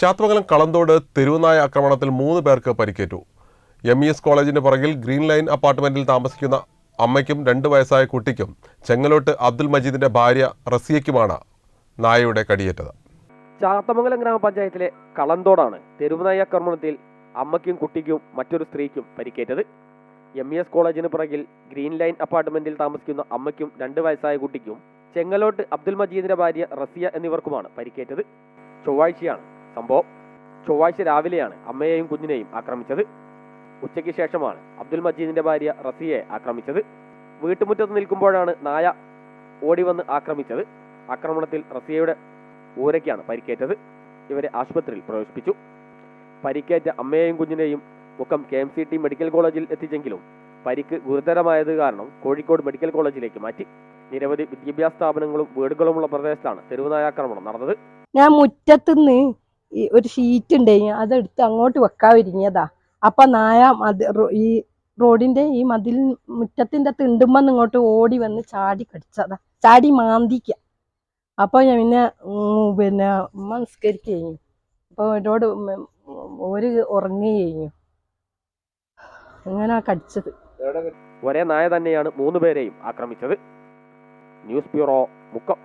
ചാത്തമംഗലം കളന്തോട് തെരുവുനായ ആക്രമണത്തിൽ മൂന്ന് പേർക്ക് പരിക്കേറ്റു. എം ഇ എസ് കോളേജിന് പുറകിൽ ഗ്രീൻ ലൈൻ അപ്പാർട്ട്മെന്റിൽ താമസിക്കുന്ന അമ്മയ്ക്കും രണ്ട് വയസ്സായ കുട്ടിക്കും ചെങ്ങലോട്ട് അബ്ദുൽ മജീദിന്റെ ഭാര്യ റസിയയ്ക്കുമാണ് നായയുടെ കടിയേറ്റത്. ചാത്തമംഗലം ഗ്രാമപഞ്ചായത്തിലെ കളന്തോടാണ് തെരുവുനായ ആക്രമണത്തിൽ അമ്മയ്ക്കും കുട്ടിക്കും മറ്റൊരു സ്ത്രീക്കും പരിക്കേറ്റത്. എം ഇ എസ് കോളേജിന് പുറകിൽ ഗ്രീൻ ലൈൻ അപ്പാർട്ട്മെന്റിൽ താമസിക്കുന്ന അമ്മയ്ക്കും രണ്ട് വയസ്സായ കുട്ടിക്കും ചെങ്ങലോട്ട് അബ്ദുൽ മജീദിന്റെ ഭാര്യ റസിയ എന്നിവർക്കുമാണ് പരിക്കേറ്റത്. ചൊവ്വാഴ്ചയാണ് സംഭവം ചൊവ്വാഴ്ച രാവിലെയാണ് അമ്മയെയും കുഞ്ഞിനെയും ആക്രമിച്ചത്. ഉച്ചയ്ക്ക് ശേഷമാണ് അബ്ദുൽ മജീദിന്റെ ഭാര്യ റസിയെ ആക്രമിച്ചത്. വീട്ടുമുറ്റത്ത് നിൽക്കുമ്പോഴാണ് നായ ഓടി വന്ന് ആക്രമിച്ചത്. ആക്രമണത്തിൽ റസിയയുടെ ഊരയ്ക്കാണ് പരിക്കേറ്റത്. ഇവരെ ആശുപത്രിയിൽ പ്രവേശിപ്പിച്ചു. പരിക്കേറ്റ അമ്മയെയും കുഞ്ഞിനെയും Mukkam K M C T medical കോളേജിൽ എത്തിച്ചെങ്കിലും പരിക്ക് ഗുരുതരമായത് കാരണം കോഴിക്കോട് മെഡിക്കൽ കോളേജിലേക്ക് മാറ്റി. നിരവധി വിദ്യാഭ്യാസ സ്ഥാപനങ്ങളും വീടുകളുമുള്ള പ്രദേശത്താണ് തെരുവുനായ ആക്രമണം നടന്നത്. ഞാൻ മുറ്റത്തുനിന്ന് ഈ ഒരു ഷീറ്റ് ഉണ്ടെങ്കിൽ അതെടുത്ത് അങ്ങോട്ട് വെക്കാതിരിങ്ങിയതാ അപ്പൊ നായ മതി ഈ റോഡിന്റെ ഈ മതിൽ മുറ്റത്തിന്റെ തിണ്ടുമ്പന്ന് ഇങ്ങോട്ട് ഓടി വന്ന് ചാടി കടിച്ചതാ. ചാടി മാന്തിക്ക. അപ്പൊ ഞാൻ പിന്നെ പിന്നെ ഉമ്മ നിസ്കരിക്കുക കഴിഞ്ഞു അപ്പൊ എന്നോട് ഒരു ഉറങ്ങി കഴിഞ്ഞു അങ്ങനെ കടിച്ചത്. ഒരേ നായ തന്നെയാണ് മൂന്ന് പേരെയും ആക്രമിച്ചത്. News bureau Mukkam.